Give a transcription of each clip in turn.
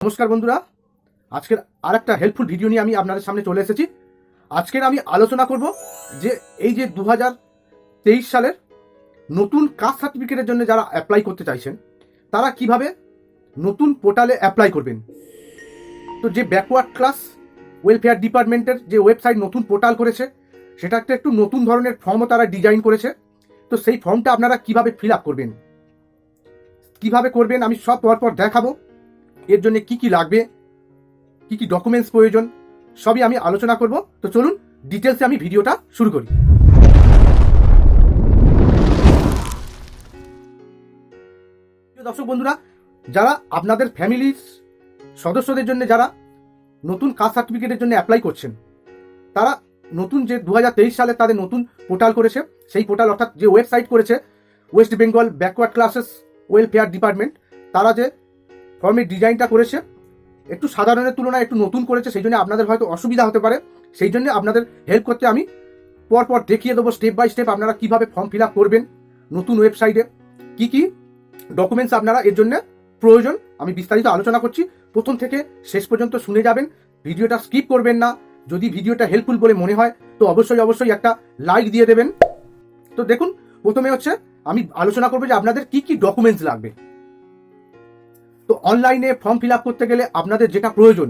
নমস্কার বন্ধুরা। আজকের আর একটা হেল্পফুল ভিডিও নিয়ে আমি আপনাদের সামনে চলে এসেছি। আজকের আমি আলোচনা করব যে এই যে দু তেইশ সালের নতুন কাস্ট সার্টিফিকেটের জন্য যারা অ্যাপ্লাই করতে চাইছেন, তারা কীভাবে নতুন পোর্টালে অ্যাপ্লাই করবেন? তো যে ব্যাকওয়ার্ড ক্লাস ওয়েলফেয়ার ডিপার্টমেন্টের যে ওয়েবসাইট নতুন পোর্টাল করেছে সেটা একটা একটু নতুন ধরনের ফর্মও তারা ডিজাইন করেছে। তো সেই ফর্মটা আপনারা কীভাবে ফিল আপ করবেন? কীভাবে করবেন? আমি সব পরপর দেখাবো। এর জন্য কি কি লাগবে? কি কি ডকুমেন্টস প্রয়োজন? সবই আমি আলোচনা করব। তো চলুন ডিটেলসে আমি ভিডিওটা শুরু করি। দর্শক বন্ধুরা, যারা আপনাদের ফ্যামিলির সদস্যদের জন্য যারা নতুন কাস্ট সার্টিফিকেটের জন্য অ্যাপ্লাই করছেন, তারা নতুন যে দু হাজার তেইশ সালে তাদের নতুন পোর্টাল করেছে, সেই পোর্টাল অর্থাৎ যে ওয়েবসাইট করেছে West Bengal backward classes welfare department তারা যে ফর্মের ডিজাইনটা করেছে, একটু সাধারণের তুলনায় একটু নতুন করেছে, সেই জন্য আপনাদের হয়তো অসুবিধা হতে পারে। সেই জন্য আপনাদের হেল্প করতে আমি পরপর দেখিয়ে দেবো স্টেপ বাই স্টেপ আপনারা কীভাবে ফর্ম ফিল আপ করবেন নতুন ওয়েবসাইটে কি কি ডকুমেন্টস আপনারা এর জন্য প্রয়োজন, আমি বিস্তারিত আলোচনা করছি। প্রথম থেকে শেষ পর্যন্ত শুনে যাবেন, ভিডিওটা স্কিপ করবেন না। যদি ভিডিওটা হেল্পফুল বলে মনে হয়, তো অবশ্যই অবশ্যই একটা লাইক দিয়ে দেবেন। তো দেখুন, প্রথমে হচ্ছে আমি আলোচনা করব যে আপনাদের কি কি ডকুমেন্টস লাগবে। তো অনলাইনে ফর্ম ফিল করতে গেলে আপনাদের যেটা প্রয়োজন,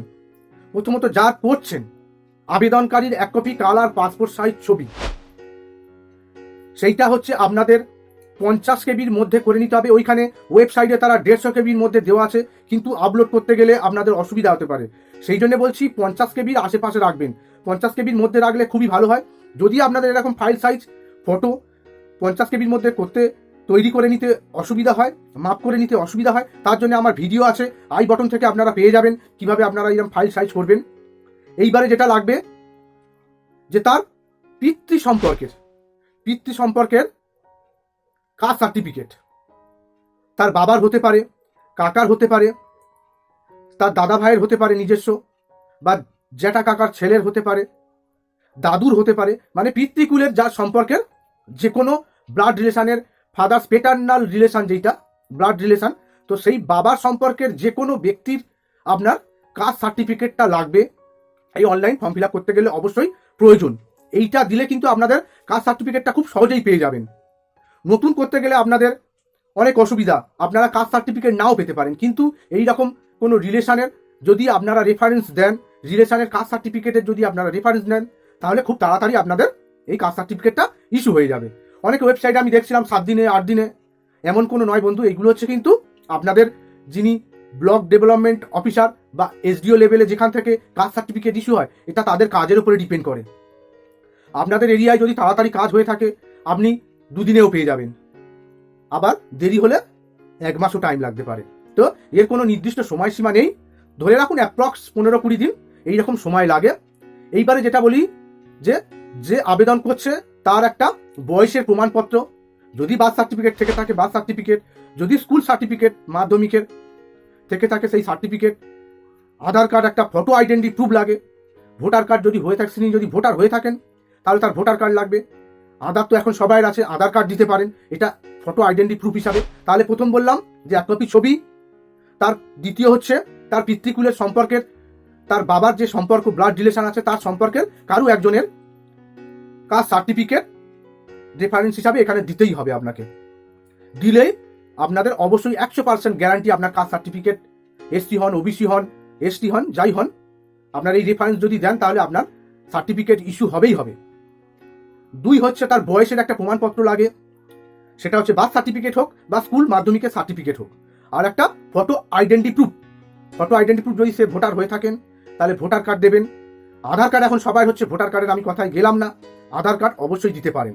প্রথমত যা করছেন, আবেদনকারীর এক কপি কালার পাসপোর্ট সাইজ ছবি। সেইটা হচ্ছে আপনাদের পঞ্চাশ কেবির মধ্যে করে নিতে হবে। ওইখানে ওয়েবসাইটে তারা দেড়শো কেবির মধ্যে দেওয়া আছে, কিন্তু আপলোড করতে গেলে আপনাদের অসুবিধা হতে পারে। সেই জন্য বলছি পঞ্চাশ কেবির আশেপাশে রাখবেন। পঞ্চাশ কেবির মধ্যে রাখলে খুবই ভালো হয়। যদি আপনাদের এরকম ফাইল সাইজ ফটো পঞ্চাশ কেবির মধ্যে করতে তৈরি করে নিতে অসুবিধা হয়, মাপ করে নিতে অসুবিধা হয়, তার জন্য আমার ভিডিও আছে, আই বটন থেকে আপনারা পেয়ে যাবেন, কীভাবে আপনারা এরকম ফাইল সাইজ করবেন। এইবারে যেটা লাগবে, যে তার পিতৃ সম্পর্কের পিতৃ সম্পর্কের কাস্ট সার্টিফিকেট তার বাবার হতে পারে, কাকার হতে পারে, তার দাদা ভাইয়ের হতে পারে নিজস্ব, বা জ্যাঠা কাকার ছেলের হতে পারে, দাদুর হতে পারে মানে পিতৃকুলের যার সম্পর্কের যে কোনো ব্লাড রিলেশনের ফাদার্স পেটার্নাল রিলেশন যেটা ব্লাড রিলেশন তো সেই বাবার সম্পর্কের যে কোনো ব্যক্তির আপনার কাস্ট সার্টিফিকেটটা লাগবে, এই অনলাইন ফর্ম ফিল করতে গেলে অবশ্যই প্রয়োজন। এইটা দিলে কিন্তু আপনাদের কাস্ট সার্টিফিকেটটা খুব সহজেই পেয়ে যাবেন। নতুন করতে গেলে আপনাদের অনেক অসুবিধা, আপনারা কাস্ট সার্টিফিকেট নাও পেতে পারেন, কিন্তু এই রকম কোনো রিলেশনের যদি আপনারা রেফারেন্স দেন রিলেশনের কাস্ট সার্টিফিকেটের যদি আপনারা রেফারেন্স নেন, তাহলে খুব তাড়াতাড়ি আপনাদের এই কাস্ট সার্টিফিকেটটা ইস্যু হয়ে যাবে। অনেক ওয়েবসাইটে আমি দেখছিলাম সাত দিনে, আট দিনে। এমন কোনো নয় বন্ধু, এগুলো হচ্ছে কিন্তু আপনাদের যিনি ব্লক ডেভেলপমেন্ট অফিসার বা এসডিও লেভেলে যেখান থেকে কাস্ট সার্টিফিকেট ইস্যু হয়, এটা তাদের কাজের উপরে ডিপেন্ড করে। আপনাদের এরিয়ায় যদি তাড়াতাড়ি কাজ হয়ে থাকে, আপনি দুদিনেও পেয়ে যাবেন। আবার দেরি হলে এক মাসও টাইম লাগতে পারে। তো এর কোনো নির্দিষ্ট সময়সীমা নেই। ধরে রাখুন অ্যাপ্রক্স পনেরো কুড়ি দিন, এইরকম সময় লাগে। এইবারে যেটা বলি যে যে আবেদন করছে, তার একটা বয়সের প্রমাণপত্র, যদি বার্থ সার্টিফিকেট থেকে থাকে বার্থ সার্টিফিকেট যদি স্কুল সার্টিফিকেট মাধ্যমিকের থেকে থাকে সেই সার্টিফিকেট আধার কার্ড একটা ফটো আইডেন্টি প্রুফ লাগে ভোটার কার্ড যদি হয়ে থাকে, তিনি যদি ভোটার হয়ে থাকেন, তাহলে তার ভোটার কার্ড লাগবে। আধার তো এখন সবাই আছে, আধার কার্ড দিতে পারেন, এটা ফটো আইডেন্টি প্রুফ হিসাবে। তাহলে প্রথম বললাম যে এক কপি ছবি, তার দ্বিতীয় হচ্ছে তার পিতৃকুলের সম্পর্কের, তার বাবার যে সম্পর্ক ব্লাড রিলেশন আছে, তার সম্পর্কের কারও একজনের কাস্ট সার্টিফিকেট রেফারেন্স হিসাবে এখানে দিতেই হবে আপনাকে। দিলে আপনাদের অবশ্যই একশো পার্সেন্ট গ্যারান্টি আপনার কাস্ট সার্টিফিকেট এসটি হন ওবিসি হন এসটি হন, যাই হন, আপনার এই রেফারেন্স যদি দেন তাহলে আপনার সার্টিফিকেট ইস্যু হবেই হবে। দুই হচ্ছে তার বয়সের একটা প্রমাণপত্র লাগে, সেটা হচ্ছে বার্থ সার্টিফিকেট হোক বা স্কুল মাধ্যমিকের সার্টিফিকেট হোক। আর একটা photo identity proof photo identity proof যদি সে ভোটার হয়ে থাকেন, তাহলে ভোটার কার্ড দেবেন। আধার কার্ড এখন সবাই হচ্ছে ভোটার কার্ডের আমি কথায় গেলাম না, আধার কার্ড অবশ্যই দিতে পারেন।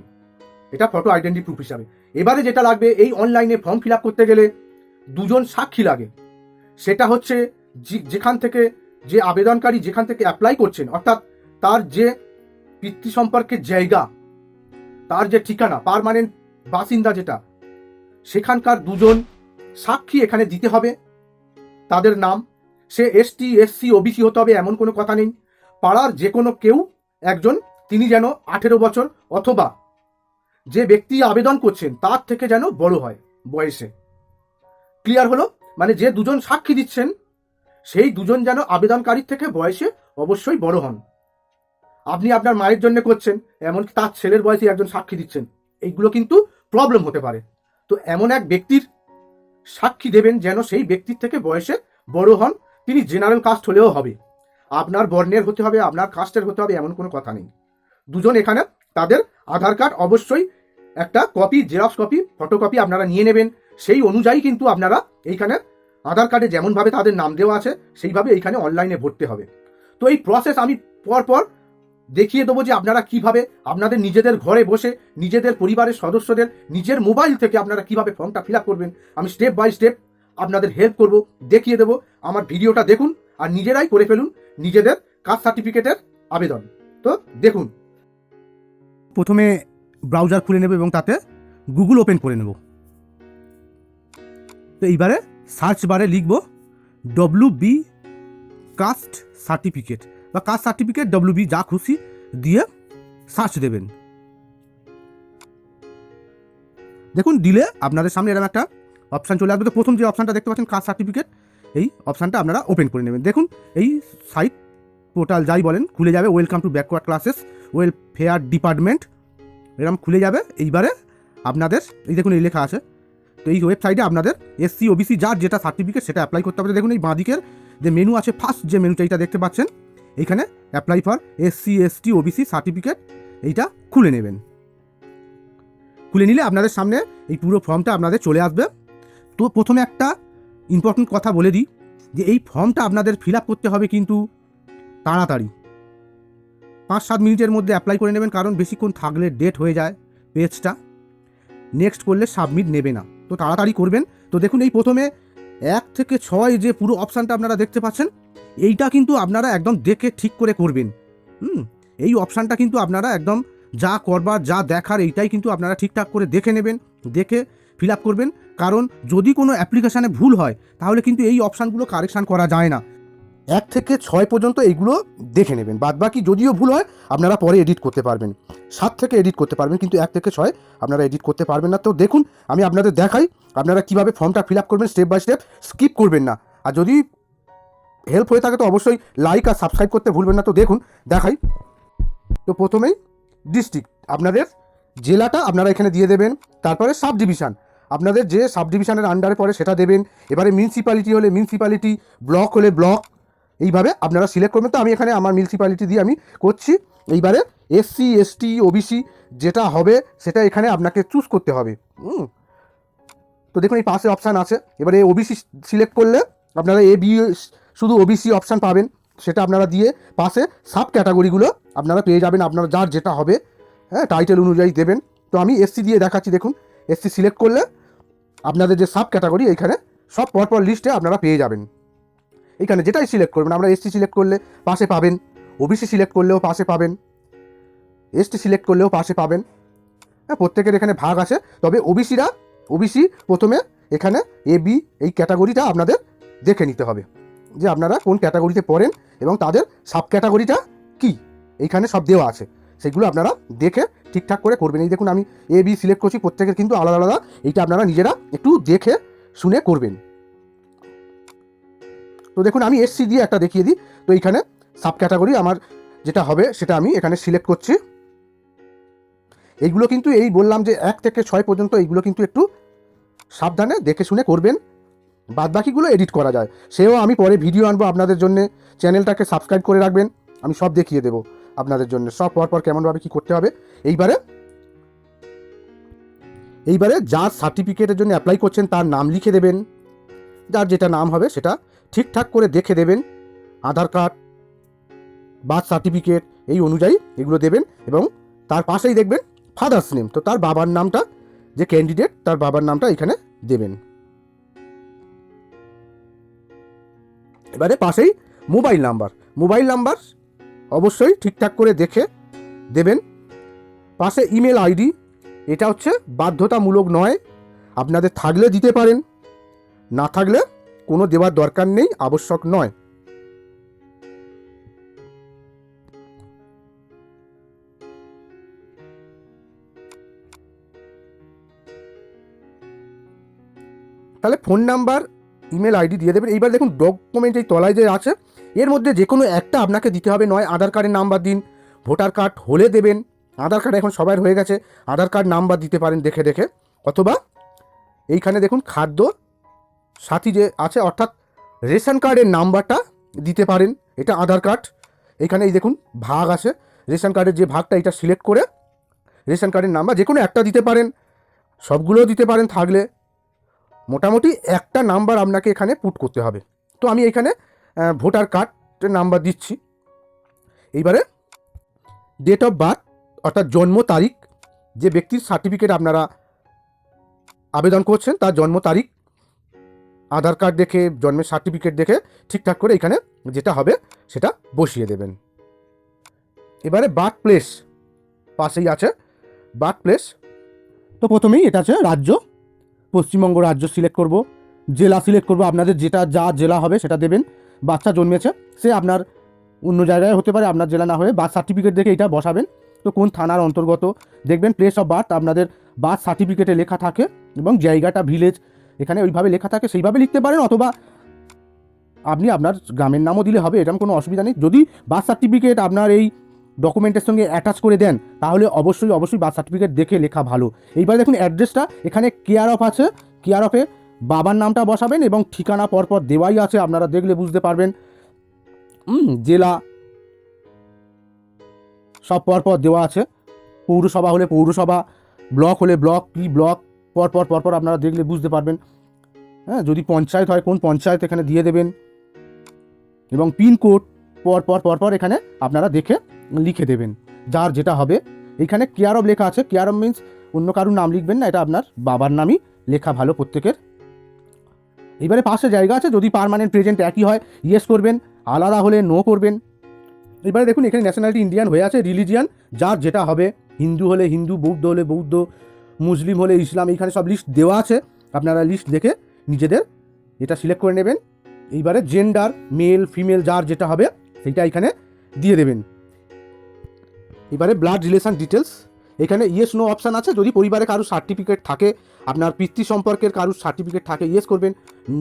এটা ফটো আইডেন্টি প্রুফ হিসাবে। এবারে যেটা লাগবে, এই অনলাইনে ফর্ম ফিল করতে গেলে দুজন সাক্ষী লাগে। সেটা হচ্ছে যেখান থেকে যে আবেদনকারী যেখান থেকে অ্যাপ্লাই করছেন, অর্থাৎ তার যে পিতৃ সম্পর্কের জায়গা, তার যে ঠিকানা পারমানেন্ট বাসিন্দা যেটা, সেখানকার দুজন সাক্ষী এখানে দিতে হবে। তাদের নাম, সে এসটি এসসি ওবিসি হতে হবে, এমন কোনো কথা নেই। পাড়ার যে কোনো কেউ, একজন, তিনি যেন আঠেরো বছর অথবা যে ব্যক্তি আবেদন করছেন, তার থেকে যেন বড় হয় বয়সে। ক্লিয়ার হলো? মানে যে দুজন সাক্ষী দিচ্ছেন, সেই দুজন যেন আবেদনকারীর থেকে বয়সে অবশ্যই বড় হন। আপনি আপনার মায়ের জন্য করছেন, এমনকি তার ছেলের বয়সে একজন সাক্ষী দিচ্ছেন। এইগুলো কিন্তু প্রবলেম হতে পারে। তো এমন এক ব্যক্তির সাক্ষী দেবেন যেন সেই ব্যক্তির থেকে বয়সে বড় হন, তিনি জেনারেল কাস্ট হলেও হবে। আপনার বর্ণের হতে হবে, আপনার কাস্টের হতে হবে, এমন কোনো কথা নেই। দুজন এখানে তাদের আধার কার্ড অবশ্যই একটা কপি জেরক্স কপি ফটোকপি আপনারা নিয়ে নেবেন। সেই অনুযায়ী কিন্তু আপনারা এইখানে আধার কার্ডে যেমনভাবে তাদের নাম দেওয়া আছে, সেইভাবে এইখানে অনলাইনে ভরতে হবে। তো এই প্রসেস আমি পরপর দেখিয়ে দেবো যে আপনারা কীভাবে আপনাদের নিজেদের ঘরে বসে, নিজেদের পরিবারের সদস্যদের নিজের মোবাইল থেকে আপনারা কীভাবে ফর্মটা ফিল করবেন, আমি স্টেপ বাই স্টেপ আপনাদের হেল্প করব, দেখিয়ে দেবো, আমার ভিডিওটা দেখুন, আর নিজেরাই করে ফেলুন নিজেদের কাস্ট সার্টিফিকেটের আবেদন। তো দেখুন প্রথমে ব্রাউজার খুলে নেব এবং তাতে গুগল ওপেন করে নেব। তো এইবারে সার্চ বারে লিখব ডব্লু বি কাস্ট সার্টিফিকেট বা কাস্ট সার্টিফিকেট ডব্লু বি যা খুশি দিয়ে সার্চ দেবেন। দেখুন, দিলে আপনাদের সামনে এরকম একটা অপশান চলে আসবে। তো প্রথম যে অপশানটা দেখতে পাচ্ছেন কাস্ট সার্টিফিকেট এই অপশানটা আপনারা ওপেন করে নেবেন। দেখুন, এই সাইট পোর্টাল যাই বলেন, খুলে যাবে। Welcome to backward classes welfare department এরকম খুলে যাবে এইবারে আপনাদের, এই দেখুন এই লেখা আছে। তো এই ওয়েবসাইটে আপনাদের এসসি ওবিসি যার যেটা সার্টিফিকেট সেটা অ্যাপ্লাই করতে হবে। দেখুন এই বাঁদিকের যে মেনু আছে ফার্স্ট যে মেনুটা এইটা দেখতে পাচ্ছেন। এইখানে apply for SC ST OBC certificate এইটা খুলে নেবেন। খুলে নিলে আপনাদের সামনে এই পুরো ফর্মটা আপনাদের চলে আসবে। তো প্রথমে একটা ইম্পর্টেন্ট কথা বলে দিই যে এই ফর্মটা আপনাদের ফিল আপ করতে হবে কিন্তু তাড়াতাড়ি। পাঁচ সাত মিনিটের মধ্যে অ্যাপ্লাই করে নেবেন, কারণ বেশিক্ষণ থাকলে ডেট হয়ে যায় পেজটা নেক্সট করলে সাবমিট নেবে না। তো তাড়াতাড়ি করবেন। তো দেখুন, এই প্রথমে এক থেকে ছয় যে পুরো অপশানটা আপনারা দেখতে পাচ্ছেন, এইটা কিন্তু আপনারা একদম দেখে ঠিক করে করবেন। হুম? এই অপশানটা কিন্তু আপনারা একদম যা করবার, যা দেখার, এইটাই কিন্তু আপনারা ঠিকঠাক করে দেখে নেবেন, দেখে ফিল আপ করবেন। কারণ যদি কোনো অ্যাপ্লিকেশানে ভুল হয়, তাহলে কিন্তু এই অপশানগুলো কারেকশান করা যায় না। এক থেকে ছয় পর্যন্ত এইগুলো দেখে নেবেন। বাদ বাকি যদিও ভুল হয়, আপনারা পরে এডিট করতে পারবেন। সাত থেকে এডিট করতে পারবেন, কিন্তু এক থেকে ছয় আপনারা এডিট করতে পারবেন না। তো দেখুন, আমি আপনাদের দেখাই, আপনারা কীভাবে ফর্মটা ফিল আপ করবেন স্টেপ বাই স্টেপ স্কিপ করবেন না। আর যদি হেল্প হয়ে থাকে, তো অবশ্যই লাইক আর সাবস্ক্রাইব করতে ভুলবেন না। তো দেখুন, দেখাই। তো প্রথমেই ডিস্ট্রিক্ট আপনাদের জেলাটা আপনারা এখানে দিয়ে দেবেন, তারপরে সাব ডিভিশন আপনাদের যে সাব ডিভিশনের আন্ডারে পড়ে, সেটা দেবেন। এবারে মিউনিসিপ্যালিটি হলে মিউনিসিপ্যালিটি ব্লক হলে ব্লক এইভাবে আপনারা সিলেক্ট করবেন। তো আমি এখানে আমার মিউনিসিপ্যালিটি দিয়ে আমি করছি। এইবারে এসসি এসটি ওবিসি যেটা হবে, সেটা এখানে আপনাকে চুজ করতে হবে। হুম। তো দেখুন, এই পাশে অপশান আছে। এবারে ওবিসি সিলেক্ট করলে আপনারা এ বি শুধু ওবিসি অপশান পাবেন। সেটা আপনারা দিয়ে পাশে সাব ক্যাটাগরিগুলো আপনারা পেয়ে যাবেন। আপনারা যার যেটা হবে হ্যাঁ টাইটেল অনুযায়ী দেবেন। তো আমি এসসি দিয়ে দেখাচ্ছি, দেখুন। এসসি সিলেক্ট করলে আপনাদের যে সাব ক্যাটাগরি এইখানে সব পরপর লিস্টে আপনারা পেয়ে যাবেন। এইখানে যেটাই সিলেক্ট করবেন, আমরা এসটি সিলেক্ট করলে পাশে পাবেন ওবিসি সিলেক্ট করলেও পাশে পাবেন এসটি সিলেক্ট করলেও পাশে পাবেন। হ্যাঁ প্রত্যেকের এখানে ভাগ আছে, তবে ওবিসিরা ওবিসি প্রথমে এখানে এ বি এই ক্যাটাগরিটা আপনাদের দেখে নিতে হবে, যে আপনারা কোন ক্যাটাগরিতে পড়েন এবং তাদের সাব ক্যাটাগরিটা কী? এইখানে সব দেওয়া আছে, সেগুলো আপনারা দেখে ঠিকঠাক করে করবেন। এই দেখুন, আমি এ বি সিলেক্ট করছি, প্রত্যেকের কিন্তু আলাদা আলাদা, এইটা আপনারা নিজেরা একটু দেখে, শুনে করবেন। তো দেখুন, আমি এসসি দিয়ে একটা দেখিয়ে দিই। তো এইখানে সাব ক্যাটাগরি আমার যেটা হবে, সেটা আমি এখানে সিলেক্ট করছি। এইগুলো কিন্তু এই বললাম যে এক থেকে ছয় পর্যন্ত এইগুলো কিন্তু একটু সাবধানে দেখে শুনে করবেন। বাদ বাকিগুলো এডিট করা যায়। সেও আমি পরে ভিডিও আনব আপনাদের জন্য। চ্যানেলটাকে সাবস্ক্রাইব করে রাখবেন। আমি সব দেখিয়ে দেবো আপনাদের জন্য। সব পর পর কেমনভাবে কী করতে হবে। এইবারে এইবারে যার সার্টিফিকেটের জন্য অ্যাপ্লাই করছেন, তার নাম লিখে দেবেন। যার যেটা নাম হবে, সেটা ঠিকঠাক করে দেখে দেবেন। আধার কার্ড বার্থ সার্টিফিকেট এই অনুযায়ী এগুলো দেবেন এবং তার পাশেই দেখবেন ফাদার্স নেম। তো তার বাবার নামটা, যে ক্যান্ডিডেট, তার বাবার নামটা এখানে দেবেন। এবারে পাশেই মোবাইল নাম্বার। মোবাইল নাম্বার অবশ্যই ঠিকঠাক করে দেখে দেবেন। পাশে ইমেল আইডি, এটা হচ্ছে বাধ্যতামূলক নয়। আপনাদের থাকলে দিতে পারেন, না থাকলে কোনো দেওয়ার দরকার নেই, আবশ্যক নয়। তাহলে ফোন নাম্বার, ইমেল আইডি দিয়ে দেবেন। এইবার দেখুন ডকুমেন্ট এই তলায় যে আছে, এর মধ্যে যে কোনো একটা আপনাকে দিতে হবে। নয়, আধার কার্ডের নাম্বার দিন, ভোটার কার্ড হলে দেবেন। আধার কার্ড এখন সবার হয়ে গেছে। আধার কার্ড নাম্বার দিতে পারেন দেখে দেখে। অথবা এইখানে দেখুন খাদ্য সাথী যে আছে, অর্থাৎ রেশন কার্ডের নাম্বারটা দিতে পারেন। এটা আধার কার্ড। এখানে এই দেখুন, ভাগ আছে। রেশন কার্ডের যে ভাগটা, এটা সিলেক্ট করে রেশন কার্ডের নাম্বার যে কোনো একটা দিতে পারেন। সবগুলোও দিতে পারেন থাকলে। মোটামুটি একটা নাম্বার আপনাকে এখানে পুট করতে হবে। তো আমি এখানে ভোটার কার্ডের নাম্বার দিচ্ছি। এইবারে ডেট অফ বার্থ অর্থাৎ জন্ম তারিখ, যে ব্যক্তির সার্টিফিকেট আপনারা আবেদন করছেন, তার জন্ম তারিখ আধার কার্ড দেখে, জন্মের সার্টিফিকেট দেখে ঠিকঠাক করে এখানে যেটা হবে সেটা বসিয়ে দেবেন। এবারে বার্থ প্লেস পাশেই আছে। বার্থ প্লেস তো প্রথমেই এটা আছে রাজ্য। পশ্চিমবঙ্গ রাজ্য সিলেক্ট করব। জেলা সিলেক্ট করব। আপনাদের যেটা যা জেলা হবে সেটা দেবেন। বাচ্চা জন্মেছে, সে আপনার অন্য জায়গায় হতে পারে, আপনার জেলা না হয়ে বার্থ সার্টিফিকেট দেখে এটা বসাবেন। তো কোন থানার অন্তর্গত? দেখবেন প্লেস অফ বার্থ আপনাদের বার্থ সার্টিফিকেটে লেখা থাকে এবং জায়গাটা ভিলেজ এখানে ওইভাবে লেখা থাকে, সেইভাবে লিখতে পারেন, অথবা আপনি আপনার গ্রামের নামও দিলে হবে, এরকম কোনো অসুবিধা নেই। যদি বার্থ সার্টিফিকেট আপনার এই ডকুমেন্টের সঙ্গে অ্যাটাচ করে দেন, তাহলে অবশ্যই অবশ্যই বার্থ সার্টিফিকেট দেখে লেখা ভালো। এইবার দেখুন অ্যাড্রেসটা এখানে কেয়ার অফ আছে। কেয়ার অফে বাবার নামটা বসাবেন এবং ঠিকানা পরপর দেওয়াই আছে, আপনারা দেখলে বুঝতে পারবেন। জেলা সব পরপর দেওয়া আছে। পৌরসভা হলে পৌরসভা, ব্লক হলে ব্লক, কি ব্লক পরপর পরপর আপনারা দেখলে বুঝতে পারবেন। হ্যাঁ যদি পঞ্চায়েত হয়, কোন পঞ্চায়েত এখানে দিয়ে দেবেন? এবং পিনকোড পর পর পর পর এখানে আপনারা দেখে লিখে দেবেন। যার যেটা হবে, এখানে কেয়ার অফ লেখা আছে। কেয়ার অফ মিন্স অন্য কারুর নাম লিখবেন না, এটা আপনার বাবার নামই লেখা ভালো প্রত্যেকের। এবারে পাশে জায়গা আছে, যদি পারমানেন্ট প্রেজেন্ট একই হয় ইয়েস করবেন, আলাদা হলে নো করবেন। এবারে দেখুন, এখানে ন্যাশনালিটি ইন্ডিয়ান হয়ে আছে রিলিজিয়ান যার যেটা হবে, হিন্দু হলে হিন্দু, বৌদ্ধ হলে বৌদ্ধ মুসলিম হলে ইসলাম, এইখানে সব লিস্ট দেওয়া আছে। আপনারা লিস্ট দেখে নিজেদের এটা সিলেক্ট করে নেবেন। এইবারে জেন্ডার মেল ফিমেল যার যেটা হবে, সেইটা এখানে দিয়ে দেবেন। এবারে ব্লাড রিলেশন ডিটেলস এখানে ইয়েস নো অপশান আছে। যদি পরিবারে কারোর সার্টিফিকেট থাকে, আপনার পিতৃ সম্পর্কের কারোর সার্টিফিকেট থাকে ইয়েস করবেন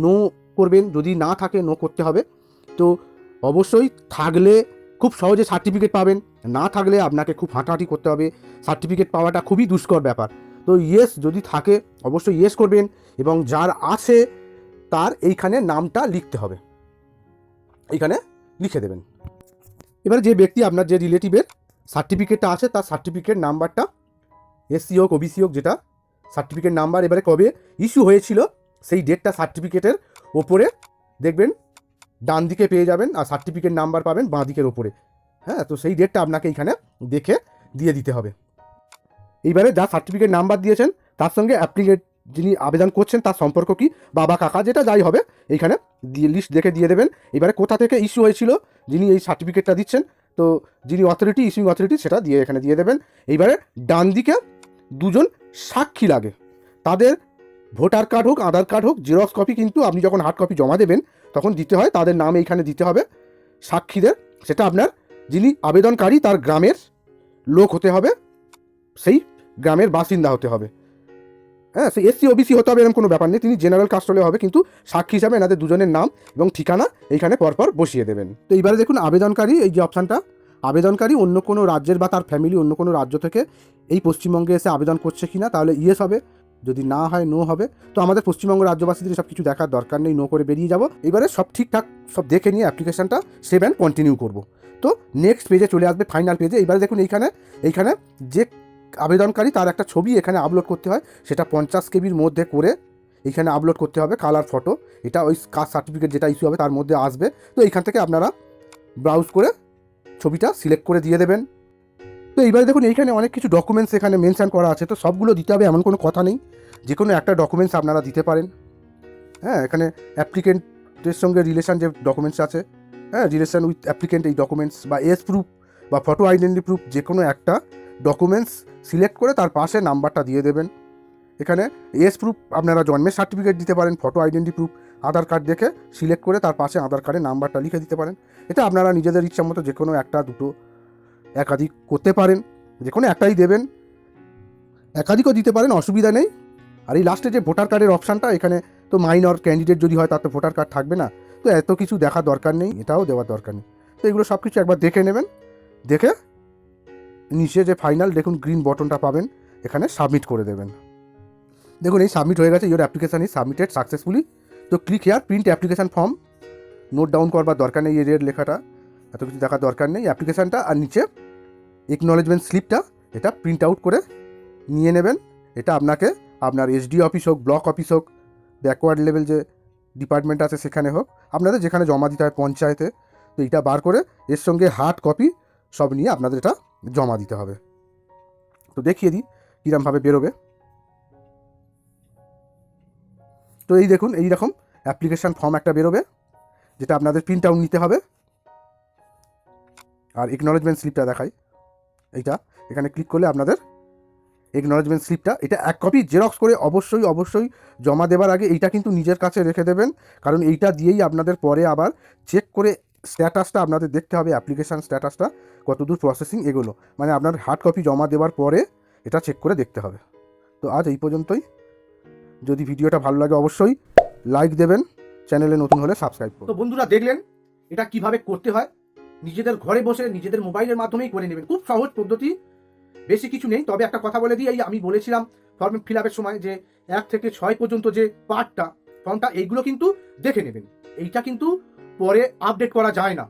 নো করবেন। যদি না থাকে নো করতে হবে। তো অবশ্যই থাকলে খুব সহজে সার্টিফিকেট পাবেন। না থাকলে আপনাকে খুব হাঁটাহাঁটি করতে হবে। সার্টিফিকেট পাওয়াটা খুবই দুষ্কর ব্যাপার। তো ইয়েস যদি থাকে, অবশ্যই ইয়েস করবেন এবং যার আছে, তার এইখানে নামটা লিখতে হবে। এইখানে লিখে দেবেন। এবারে যে ব্যক্তি আপনার যে রিলেটিভের সার্টিফিকেটটা আছে, তার সার্টিফিকেট নাম্বারটা এসসি হোক ওবিসি হোক, যেটা সার্টিফিকেট নাম্বার এবারে কবে ইস্যু হয়েছিল, সেই ডেটটা সার্টিফিকেটের ওপরে দেখবেন, ডান দিকে পেয়ে যাবেন আর সার্টিফিকেট নাম্বার পাবেন বাঁ দিকের ওপরে। হ্যাঁ তো সেই ডেটটা আপনাকে এইখানে দেখে দিয়ে দিতে হবে। এইবারে যা সার্টিফিকেট নাম্বার দিয়েছেন, তার সঙ্গে অ্যাপ্লিকেট যিনি আবেদন করছেন, তার সম্পর্ক কি? বাবা, কাকা, যেটা যাই হবে, এইখানে দিয়ে লিস্ট দেখে দিয়ে দেবেন। এবারে কোথা থেকে ইস্যু হয়েছিল, যিনি এই সার্টিফিকেটটা দিচ্ছেন, তো যিনি অথরিটি ইস্যুইং অথরিটি সেটা দিয়ে এখানে দিয়ে দেবেন। এইবারে ডান দিকে দুজন সাক্ষী লাগে। তাদের ভোটার কার্ড হোক, আধার কার্ড হোক জেরক্স কপি কিন্তু আপনি যখন হার্ড কপি জমা দেবেন, তখন দিতে হয়, তাদের নাম এইখানে দিতে হবে, সাক্ষীদের। সেটা আপনার যিনি আবেদনকারী, তার গ্রামের লোক হতে হবে, সেই গ্রামের বাসিন্দা হতে হবে। হ্যাঁ সে এসসি ওবিসি হতে হবে এরকম কোনো ব্যাপার নেই। তিনি জেনারেল কাস্ট হলে হবে, কিন্তু সাক্ষী হিসাবে এনাদের দুজনের নাম এবং ঠিকানা এইখানে পরপর বসিয়ে দেবেন। তো এইবারে দেখুন, আবেদনকারী, এই যে অপশানটা আবেদনকারী অন্য কোনো রাজ্যের বা তার ফ্যামিলি অন্য কোনো রাজ্য থেকে এই পশ্চিমবঙ্গে এসে আবেদন করছে কিনা, তাহলে ইয়েস হবে। যদি না হয় নো হবে। তো আমাদের পশ্চিমবঙ্গ রাজ্যবাসীদের সব কিছু দেখার দরকার নেই নো করে বেরিয়ে যাব। এবারে সব ঠিকঠাক, সব দেখে নিয়ে অ্যাপ্লিকেশনটা সেভ অ্যান্ড কন্টিনিউ করব। তো নেক্সট পেজে চলে আসবে ফাইনাল পেজে এবারে দেখুন, এইখানে এইখানে যে আবেদনকারী তার একটা ছবি এখানে আপলোড করতে হয়, সেটা পঞ্চাশ কেবির মধ্যে করে এখানে আপলোড করতে হবে কালার ফটো এটা ওই কাস্ট সার্টিফিকেট যেটা ইস্যু হবে তার মধ্যে আসবে। তো এইখান থেকে আপনারা ব্রাউজ করে ছবিটা সিলেক্ট করে দিয়ে দেবেন। তো এইবারে দেখুন, এইখানে অনেক কিছু ডকুমেন্টস এখানে মেনশান করা আছে। তো সবগুলো দিতে হবে, এমন কোনো কথা নেই। যে কোনো একটা ডকুমেন্টস আপনারা দিতে পারেন। হ্যাঁ এখানে অ্যাপ্লিকেন্টের সঙ্গে রিলেশান যে ডকুমেন্টস আছে। হ্যাঁ রিলেশন উইথ অ্যাপ্লিকেন্ট এই ডকুমেন্টস বা এস প্রুফ বা ফটো আইডেন্টি প্রুফ যে কোনো একটা ডকুমেন্টস সিলেক্ট করে তার পাশে নাম্বারটা দিয়ে দেবেন। এখানে এস প্রুফ আপনারা জন্মের সার্টিফিকেট দিতে পারেন photo identity proof Aadhaar card দেখে সিলেক্ট করে তার পাশে আধার কার্ডের নাম্বারটা লিখে দিতে পারেন। এটা আপনারা নিজেদের ইচ্ছা মতো যে কোনো একটা, দুটো, একাধিক করতে পারেন। যে কোনো একটাই দেবেন। একাধিকও দিতে পারেন, অসুবিধা নেই। আর এই লাস্টে যে ভোটার কার্ডের অপশানটা এখানে তো মাইনর ক্যান্ডিডেট যদি হয় তার তো ভোটার কার্ড থাকবে না। তো এত কিছু দেখার দরকার নেই, এটাও দেওয়ার দরকার নেই। তো এগুলো সব কিছু একবার দেখে নেবেন। দেখে নিচে যে ফাইনাল দেখুন গ্রিন বটনটা পাবেন, এখানে সাবমিট করে দেবেন। দেখুন, এই সাবমিট হয়ে গেছে your application is submitted successfully তো click here print application form note down করবার দরকার নেই এই রেড লেখাটা, এত কিছু দেখার দরকার নেই। অ্যাপ্লিকেশানটা আর নিচে একনলেজমেন্ট স্লিপটা এটা প্রিন্ট আউট করে নিয়ে নেবেন। এটা আপনাকে, আপনার এসডি অফিস হোক ব্লক অফিস হোক ব্যাকওয়ার্ড লেভেল যে ডিপার্টমেন্ট আছে সেখানে হোক, আপনাদের যেখানে জমা দিতে হয় পঞ্চায়েতে, তো এটা বার করে এর সঙ্গে হার্ড কপি সব নিয়ে আপনাদের এটা জমা দিতে হবে। তো দেখিয়ে দিই, কীরমভাবে বেরোবে। তো এই দেখুন, এই রকম অ্যাপ্লিকেশান ফর্ম একটা বেরোবে, যেটা আপনাদের প্রিন্ট আউট নিতে হবে। আর একনলেজমেন্ট স্লিপটা দেখাই। এইটা, এখানে ক্লিক করলে আপনাদের একনলেজমেন্ট স্লিপটা এটা এক কপি জেরক্স করে অবশ্যই অবশ্যই জমা দেওয়ার আগে এইটা কিন্তু নিজের কাছে রেখে দেবেন। কারণ এইটা দিয়েই আপনাদের পরে আবার চেক করে স্ট্যাটাসটা আপনাদের দেখতে হবে অ্যাপ্লিকেশান স্ট্যাটাসটা, কতদূর প্রসেসিং এগুলো। মানে আপনার হার্ড কপি জমা দেওয়ার পরে এটা চেক করে দেখতে হবে। তো আজ এই পর্যন্তই। যদি ভিডিওটা ভালো লাগে অবশ্যই লাইক দেবেন, চ্যানেলে নতুন হলে সাবস্ক্রাইব করুন। তো বন্ধুরা দেখলেন এটা কীভাবে করতে হয়? নিজেদের ঘরে বসে নিজেদের মোবাইলের মাধ্যমেই করে নেবেন। খুব সহজ পদ্ধতি, বেশি কিছু নেই। তবে একটা কথা বলে দিই, এই আমি বলেছিলাম ফর্ম ফিল আপের সময় যে এক থেকে ছয় পর্যন্ত যে পার্টটা ফর্মটা এইগুলো কিন্তু দেখে নেবেন। এইটা কিন্তু পরে আপডেট করা যায় না।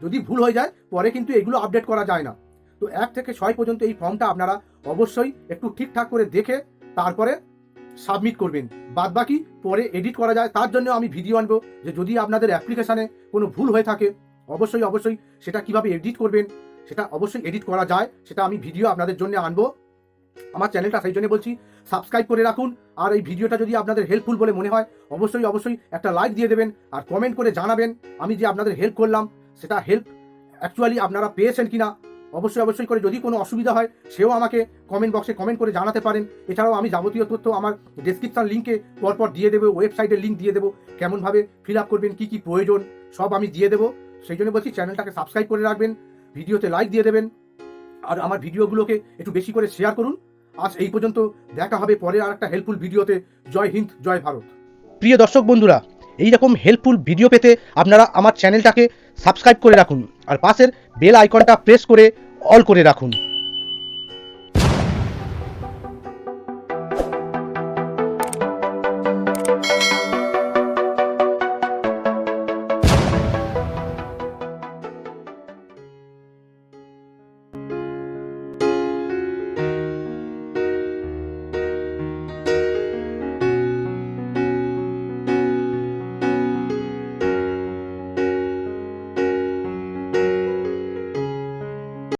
যদি ভুল হয়ে যায়, পরে কিন্তু এগুলো আপডেট করা যায় না। তো এক থেকে ছয় পর্যন্ত এই ফর্মটা আপনারা অবশ্যই একটু ঠিকঠাক করে দেখে তারপরে সাবমিট করবেন। বাদ বাকি পরে এডিট করা যায়, তার জন্য আমি ভিডিও আনব যে যদি আপনাদের অ্যাপ্লিকেশানে কোনো ভুল হয়ে থাকে, অবশ্যই অবশ্যই সেটা কীভাবে এডিট করবেন, সেটা অবশ্যই এডিট করা যায়, সেটা আমি ভিডিও আপনাদের জন্য আনব। আমার চ্যানেলটা সেই জন্য বলছি সাবস্ক্রাইব করে রাখুন আর এই ভিডিওটা যদি আপনাদের হেল্পফুল বলে মনে হয়, অবশ্যই অবশ্যই একটা লাইক দিয়ে দেবেন আর কমেন্ট করে জানাবেন আমি যে আপনাদের হেল্প করলাম, সেটা হেল্প অ্যাকচুয়ালি আপনারা পেয়েছেন কি না অবশ্যই অবশ্যই করে যদি কোনো অসুবিধা হয়, সেও আমাকে কমেন্ট বক্সে কমেন্ট করে জানাতে পারেন। এছাড়াও আমি যাবতীয় তথ্য আমার ডেসক্রিপশন লিঙ্কে পরপর দিয়ে দেবো ওয়েবসাইটের লিঙ্ক দিয়ে দেবো, কেমনভাবে ফিল আপ করবেন, কী কী প্রয়োজন, সব আমি দিয়ে দেবো। সেই জন্য বলছি চ্যানেলটাকে সাবস্ক্রাইব করে রাখবেন, ভিডিওতে লাইক দিয়ে দেবেন, আর আমার ভিডিওগুলোকে একটু বেশি করে শেয়ার করুন। আজ এই পর্যন্ত দেখা হবে পরে আর একটা হেল্পফুল ভিডিওতে। জয় হিন্দ, জয় ভারত। প্রিয় দর্শক বন্ধুরা, এই রকম হেল্পফুল ভিডিও পেতে আপনারা আমার চ্যানেলটাকে সাবস্ক্রাইব করে রাখুন আর পাশের বেল আইকনটা প্রেস করে অল করে রাখুন।